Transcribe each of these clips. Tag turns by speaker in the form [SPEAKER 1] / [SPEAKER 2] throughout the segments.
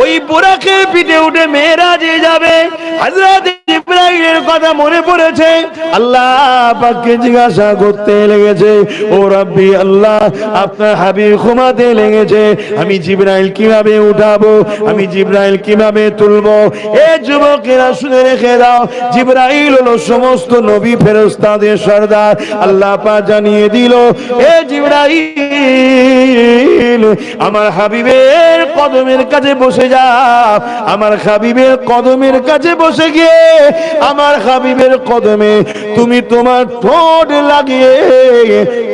[SPEAKER 1] ওই পিঠে উঠে যাবে। আমি জিব্রাইল কীভাবে উঠাবো? আমি জিব্রাইল কীভাবে তুলবো? এ যুবকেরা শুনে রেখে দাও, জিব্রাইল হলো সমস্ত নবী ফেরেশতাদের সর্দার। আল্লাহ পাক জানিয়ে দিল, এ জিব্রাইল, আমার হাবিবের কদমের কাছে বসে যাও আমার হাবিবের কদমের কাছে বসে গিয়ে, আমার হাবিবের কদমে তুমি তোমার ঠোঁট লাগিয়ে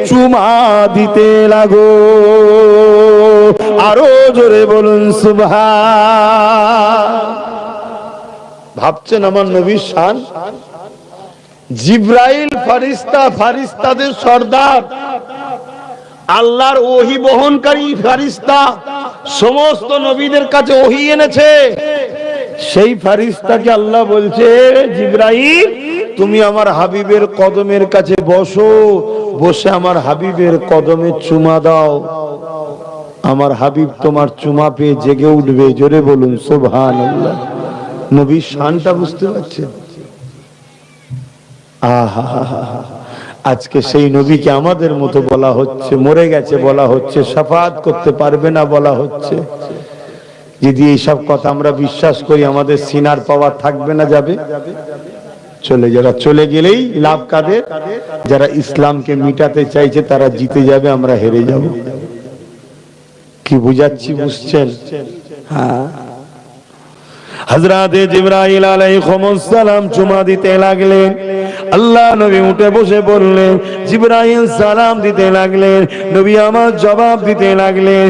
[SPEAKER 1] চুমা দিতে লাগো। আরও জোরে বলুন সুভা ভাবছেন আমার নবীর শান? জিব্রাইল ফারিস্তা, ফারিস্তাদের সর্দার। আল্লাহর ওহি বহনকারী ফারিস্তা। সমস্ত নবীদের কাছে ওহি এনেছে। সেই ফারিস্তাকে আল্লাহ বলছে, জিব্রাইল, তুমি আমার হাবিবের কদমের কাছে বসো, বসে আমার হাবিবের কদমে চুমা দাও। আমার হাবিব তোমার চুমা পেয়ে জেগে উঠবে, জোরে বলুন সোভান আল্লাহ নবীর শানটা বুঝতে পারছেন? আহা আজকে সেই নবীকে আমাদের মতো বলা হচ্ছে, মরে গেছে বলা হচ্ছে, সাফাত করতে পারবে না বলা হচ্ছে। যদি এইসব কথা আমরা বিশ্বাস করি, আমাদের সিনার পাওয়ার থাকবে না যাবে। চলে যারা চলে গেলেই লাভ কাদের? যারা ইসলামকে মিটাতে চাইছে, তারা জিতে যাবে, আমরা হেরে যাব। কি বুঝাচ্ছি, বুঝছেন? হ্যাঁ। হজরতে জিব্রাইল আলাইহিস সালাম চুমা দিতে লাগলেন। আল্লাহ নবী উঠে বসে বললেন, জিব্রাইল সালাম দিতে লাগলেন। নবী আমার জবাব দিতে লাগলেন।